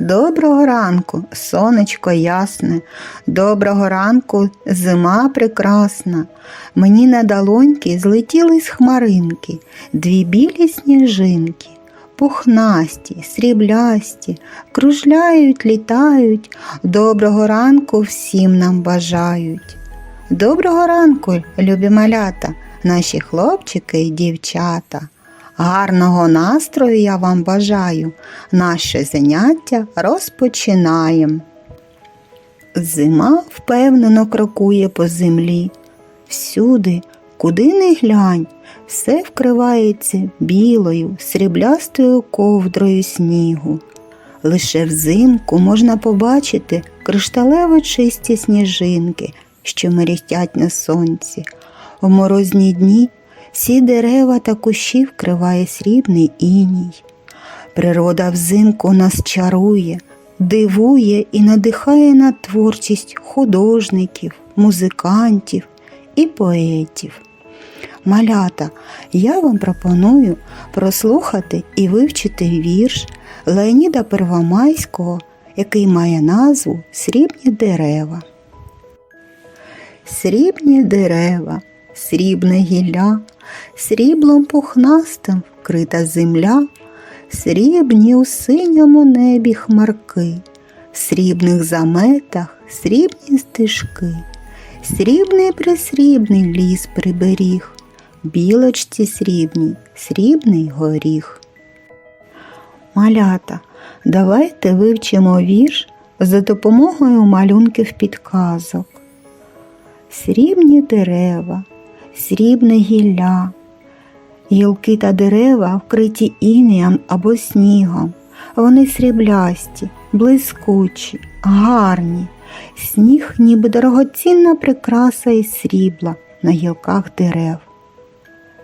Доброго ранку, сонечко ясне, доброго ранку, зима прекрасна. Мені на долоньки злетіли з хмаринки дві білі сніжинки, пухнасті, сріблясті, кружляють, літають, доброго ранку всім нам бажають. Доброго ранку, любі малята, наші хлопчики і дівчата. Гарного настрою я вам бажаю. Наше заняття розпочинаємо. Зима впевнено крокує по землі. Всюди, куди не глянь, все вкривається білою, сріблястою ковдрою снігу. Лише взимку можна побачити кришталево чисті сніжинки, що мерехтять на сонці. У морозні дні всі дерева та кущі вкриває срібний іній. Природа взимку нас чарує, дивує і надихає на творчість художників, музикантів і поетів. Малята, я вам пропоную прослухати і вивчити вірш Леоніда Первомайського, який має назву Срібні дерева. Срібні дерева, срібне гілля, сріблом пухнастим вкрита земля, срібні у синьому небі хмарки, в срібних заметах срібні стежки, срібний присрібний ліс приберіг, білочці срібній, срібний горіх. Малята, давайте вивчимо вірш за допомогою малюнків підказок. Срібні дерева, срібне гілля, гілки та дерева вкриті інеєм або снігом. Вони сріблясті, блискучі, гарні. Сніг, ніби дорогоцінна прикраса із срібла на гілках дерев.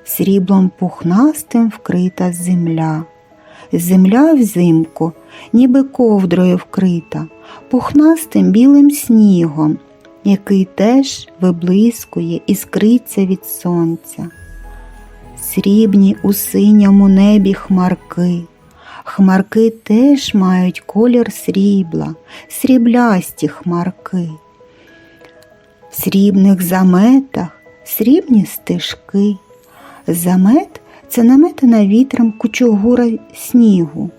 Сріблом пухнастим вкрита земля. Земля взимку, ніби ковдрою вкрита, пухнастим білим снігом, який теж виблискує і скриться від сонця. Срібні у синьому небі хмарки. Хмарки теж мають колір срібла, сріблясті хмарки. В срібних заметах срібні стежки. Замет це наметана вітром кучугура снігу.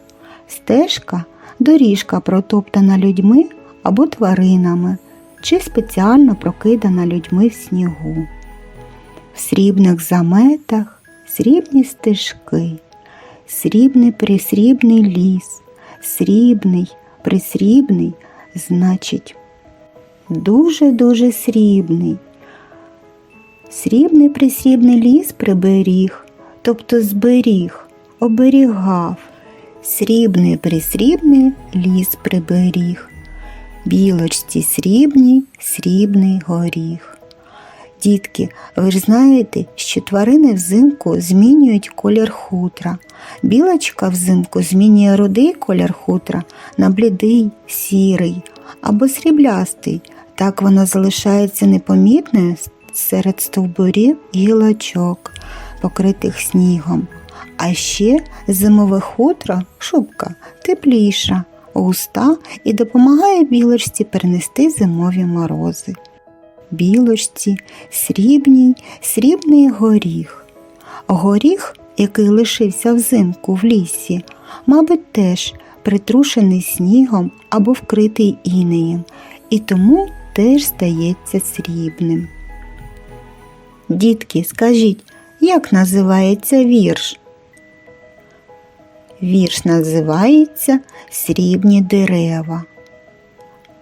Стежка доріжка протоптана людьми або тваринами чи спеціально прокидана людьми в снігу. В срібних заметах срібні стежки, срібний присрібний ліс, срібний, присрібний, значить, дуже-дуже срібний. Срібний присрібний ліс приберіг, тобто зберіг, оберігав. Срібний присрібний ліс приберіг, білочці срібній, срібний горіх. Дітки, ви ж знаєте, що тварини взимку змінюють колір хутра. Білочка взимку змінює рудий колір хутра на блідий, сірий або сріблястий. Так вона залишається непомітною серед стовбурів гілочок, покритих снігом. А ще зимове хутро, шубка тепліша, густа і допомагає білочці перенести зимові морози. Білочці, срібній, срібний горіх. Горіх, який лишився взимку в лісі, мабуть, теж притрушений снігом або вкритий інеєм, і тому теж стається срібним. Дітки, скажіть, як називається вірш? Вірш називається Срібні дерева.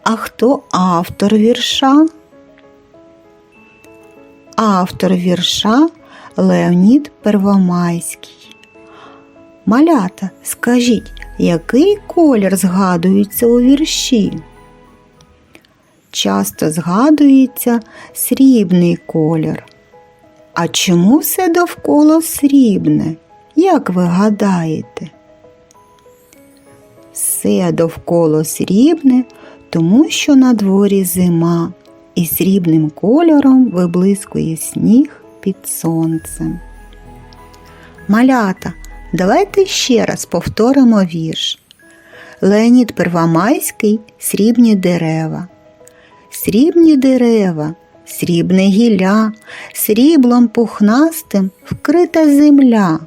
А хто автор вірша? Автор вірша Леонід Первомайський. Малята, скажіть, який колір згадується у вірші? Часто згадується срібний колір. А чому все довкола срібне? Як ви гадаєте? Все довкола срібне, тому що на дворі зима і срібним кольором виблискує сніг під сонцем. Малята, давайте ще раз повторимо вірш. Леонід Первомайський Срібні дерева. Срібні дерева, срібне гілля, сріблом пухнастим вкрита земля,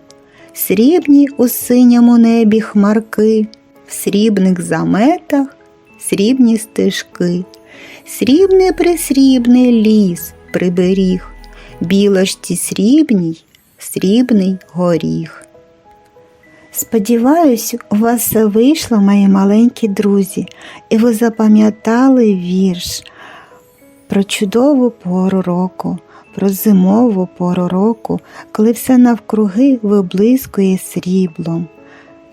срібні у синьому небі хмарки, в срібних заметах срібні стежки, срібний присрібний ліс приберіг, білошті срібній, срібний горіх. Сподіваюсь, у вас все вийшло, мої маленькі друзі, і ви запам'ятали вірш про чудову пору року, про зимову пору року, коли все навкруги виблискує сріблом.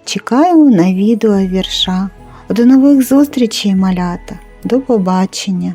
Чекаю на відео вірша. До нових зустрічей, малята. До побачення!